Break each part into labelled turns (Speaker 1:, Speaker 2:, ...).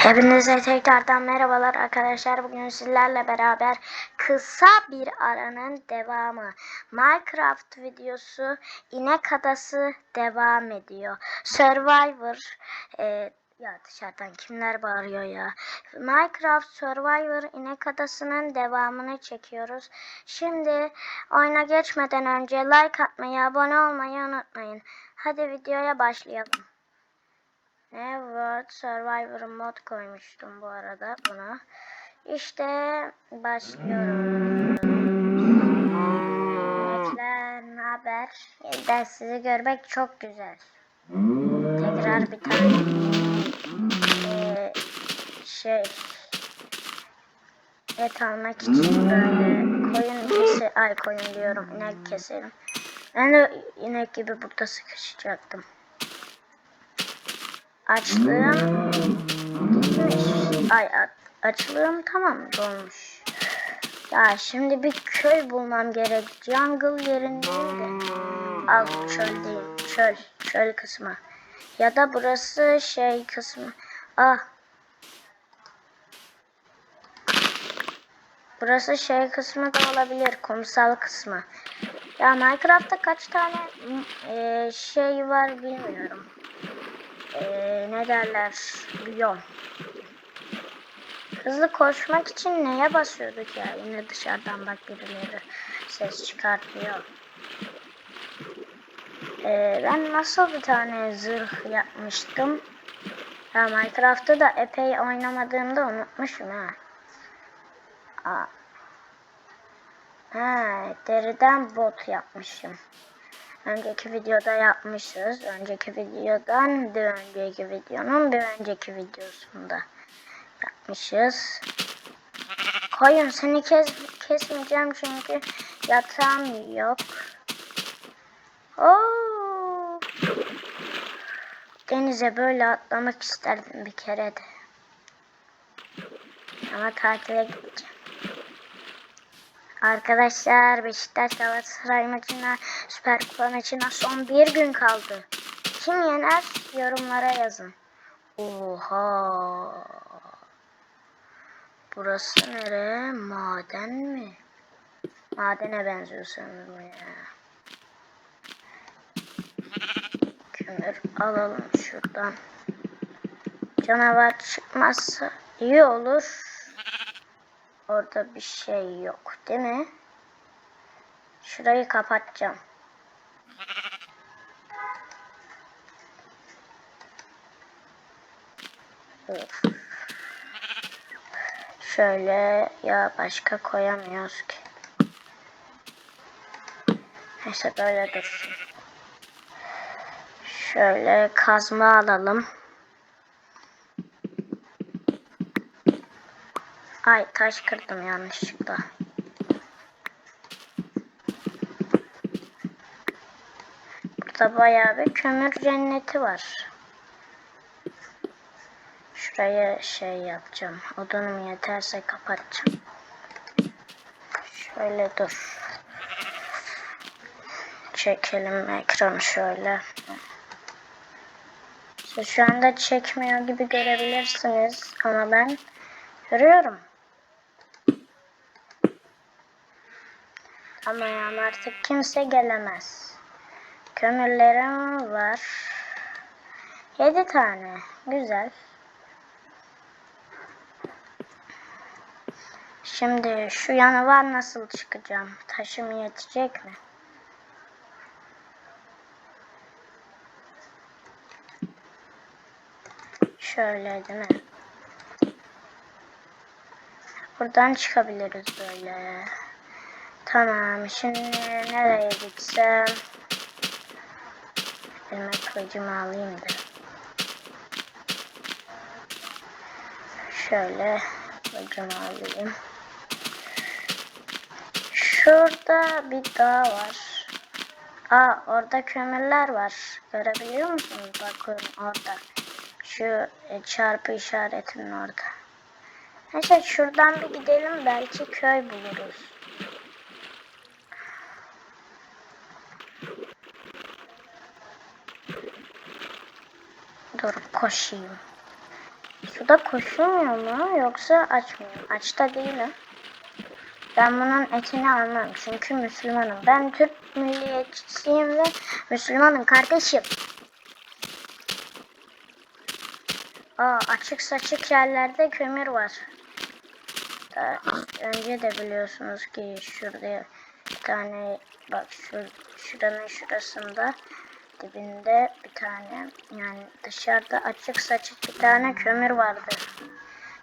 Speaker 1: Hepinize tekrardan merhabalar arkadaşlar. Bugün sizlerle beraber kısa bir aranın devamı. Minecraft videosu inek adası devam ediyor. Survivor e, ya dışarıdan kimler bağırıyor ya. Minecraft Survivor inek adasının devamını çekiyoruz. Şimdi oyuna geçmeden önce like atmayı, abone olmayı unutmayın. Hadi videoya başlayalım. Evet, Survivor mod koymuştum bu arada buna. İşte başlıyorum. Bekler, ne haber? Yeniden sizi görmek çok güzel. Tekrar bir tane eee, şey et almak için böyle koyun kesi, ay koyun diyorum inek keselim. Ben de inek gibi burada sıkışacaktım. Açlığım. Ay açlığım tamam dolmuş. Ya şimdi bir köy bulmam gerek. Jungle yerinde değil de. Al çöl değil. Çöl. Çöl kısmı. Ya da burası şey kısmı. Ah. Burası şey kısmı da olabilir. Kumsal kısmı. Ya Minecraft'ta kaç tane e, şey var bilmiyorum eee, ne derler biyom. Hızlı koşmak için neye basıyorduk ya? Yine dışarıdan bak birileri ses çıkartıyor. Eee, ben nasıl bir tane zırh yapmıştım? Ya Minecraft'ta da epey oynamadığımda unutmuşum ha. Aa. Ha, deriden bot yapmışım. Önceki videoda yapmışız. Önceki videodan bir önceki videonun bir önceki videosunda yapmışız. Koyun seni kes kesmeyeceğim çünkü yatağım yok. Oo. Denize böyle atlamak isterdim bir kere de. Ama tatile gideceğim. Arkadaşlar Beşiktaş Galatasaray maçına Süper Kupa maçına son bir gün kaldı. Kim yener yorumlara yazın. Oha. Burası nere? Maden mi? Madene benziyor sanırım ya. Kömür alalım şuradan. Canavar çıkmazsa iyi olur. Orada bir şey yok değil mi? Şurayı kapatacağım. Şöyle ya başka koyamıyoruz ki. Neyse böyle dursun. Şöyle kazma alalım. Ay taş kırdım yanlışlıkla. Burada bayağı bir kömür cenneti var. Şuraya şey yapacağım. Odunum yeterse kapatacağım. Şöyle dur. Çekelim ekranı şöyle. Şu anda çekmiyor gibi görebilirsiniz ama ben görüyorum. Ama yani artık kimse gelemez. Kömürlerim var. Yedi tane. Güzel. Şimdi şu yanı var nasıl çıkacağım? Taşım yetecek mi? Şöyle değil mi? Buradan çıkabiliriz böyle. Tamam. Şimdi nereye gitsem? Elime kılıcımı alayım da. Şöyle kılıcımı alayım. Şurada bir dağ var. Aa orada kömürler var. Görebiliyor musunuz? Bakın orada. Şu e, çarpı işaretinin orada. Neyse şuradan bir gidelim belki köy buluruz. Dur koşayım. Suda koşulmuyor mu yoksa aç mı? Açta değilim. Ben bunun etini almam çünkü Müslümanım. Ben Türk milliyetçisiyim ve Müslümanım kardeşim. Aa, açık saçık yerlerde kömür var. Daha önce de biliyorsunuz ki şurada bir tane bak şu şuranın şurasında dibinde bir tane yani dışarıda açık saçık bir tane kömür vardı.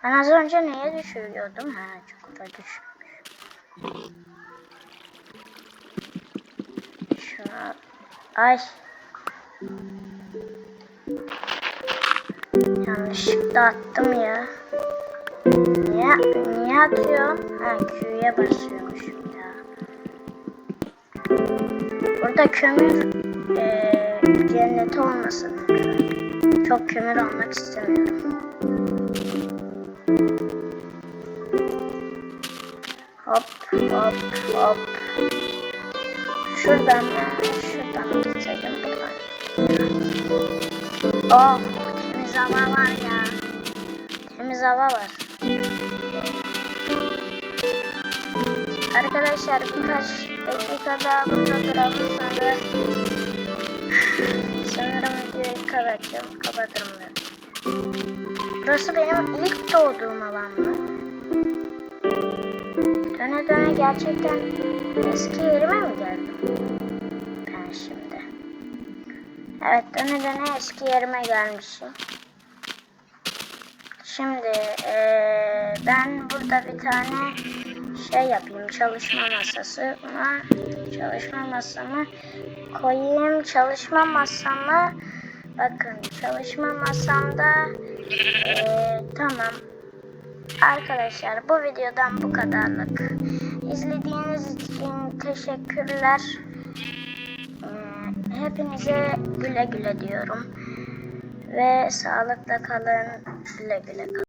Speaker 1: Ben az önce neye düşürüyordum? Ha çukura düşmüş. Şuna ay yanlışlıkla attım ya. Niye, niye atıyorum? Ha Q'ya basıyormuşum ya. Burada kömür eee cenneti olmasın. Çok kömür almak istemiyorum. Hop hop hop. Şuradan mı? Şuradan gitseydim buradan. Oh temiz hava var ya. Temiz hava var. Arkadaşlar birkaç dakika daha burada duralım sonra sanırım videoyu kapatacağım. Kapatırım ben. Burası benim ilk doğduğum alan mı? Döne döne gerçekten eski yerime mi geldim? Ben şimdi. Evet döne döne eski yerime gelmişim. Şimdi eee, ben burada bir tane şey yapayım çalışma masası. Çalışma masamı koyayım. Çalışma masamı bakın çalışma masamda eee, tamam. Arkadaşlar bu videodan bu kadarlık. İzlediğiniz için teşekkürler. Ee, Hepinize güle güle diyorum. Ve sağlıkla kalın. Güle güle kalın.